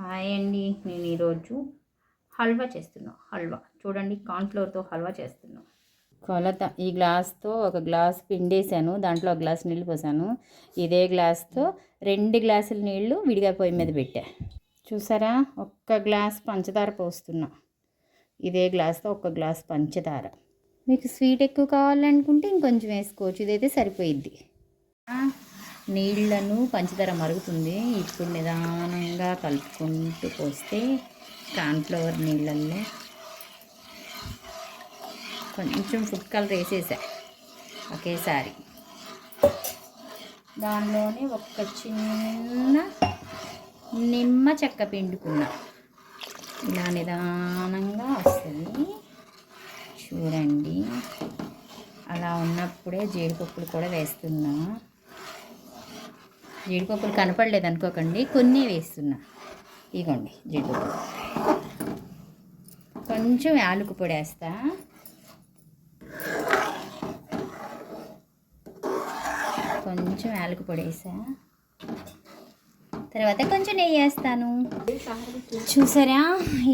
Hi అండి. నేను ఈరోజు హల్వా చేస్తున్నా. హల్వా. చూడండి కార్న్ఫ్లోర్తో హల్వా చేస్తున్నా. కొలత. ఈ గ్లాస్తో ఒక గ్లాస్ పిండేసాను దాంట్లో ఒక గ్లాస్ నీళ్ళు పోసాను. ఇదే గ్లాస్తో రెండు గ్లాసుల నీళ్ళు విడిగా పొయ్యి మీద పెట్టా. చూసారా? ఒక్క గ్లాస్ పంచదార పోస్తున్నా. ఇదే గ్లాస్తో ఒక గ్లాస్ పంచదార. మీకు స్వీట్ ఎక్కువ కావాలనుకుంటే ఇంకొంచెం వేసుకోవచ్చు. ఇదైతే సరిపోయిద్ది. నీళ్ళను పంచదార మరుగుతుంది. ఇప్పుడు నిదానంగా కలుపుకుంటూ పోస్తే కాన్ఫ్లవర్ నీళ్ళల్లో కొంచెం ఫుడ్ కలర్ వేసేసా ఒకేసారి. దానిలోనే ఒక చిన్న నిమ్మ చెక్క పిండుకున్నా. ఇలా నిదానంగా వస్తుంది. చూడండి. అలా ఉన్నప్పుడే జీడిపప్పులు కూడా వేస్తున్నా. జీడిపప్పులు కనపడలేదు అనుకోకండి కొన్ని వేస్తున్నా. ఇగోండి జీడిపప్పులు కొంచెం యాలకు పొడి వేస్తా. కొంచెం యాలకు పొడి వేసా. తర్వాత కొంచెం నెయ్యి వేస్తాను. చూసారా?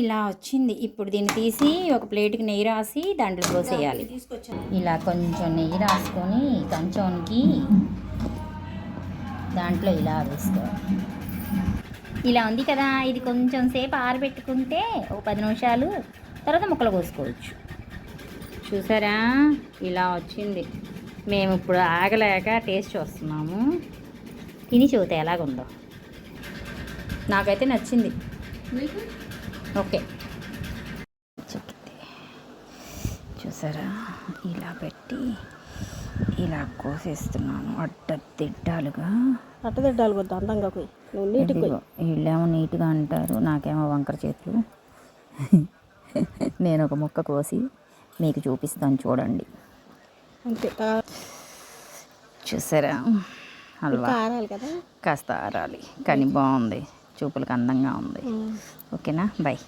ఇలా వచ్చింది. ఇప్పుడు దీన్ని తీసి ఒక ప్లేట్కి నెయ్యి రాసి దాంట్లో పోసేయాలి. ఇలా కొంచెం నెయ్యి రాసుకొని కంచంకి దాంట్లో ఇలా వేసుకోవాలి ఇలా ఉంది కదా ఇది కొంచెం సేపు ఆరబెట్టుకుంటే ఒక పది నిమిషాలు తర్వాత ముక్కలు కోసుకోవచ్చు. చూసారా? ఇలా వచ్చింది. మేము ఇప్పుడు ఆగలేక టేస్ట్ చూస్తున్నాము. తిని చూతే ఎలాగుందో. నాకైతే నచ్చింది. ఓకే. చూసారా? ఇలా పెట్టి ఇలా కోసేస్తున్నాను అడ్డదిడ్డాలుగా అట్టదిడ్డాలు కొద్ది అందంగా పోయి నువ్వు నీటికి ఇదిగో, వీళ్ళేమో నీట్గా అంటారు. నాకేమో వంకర చేతులు. నేను ఒక ముక్క కోసి మీకు చూపిస్తాను చూడండి. అంతే. చూసారా? హల్వా. కదా? కాస్త ఆరాలి. కానీ బాగుంది. చూపులకు అందంగా ఉంది. ఓకేనా? బాయ్.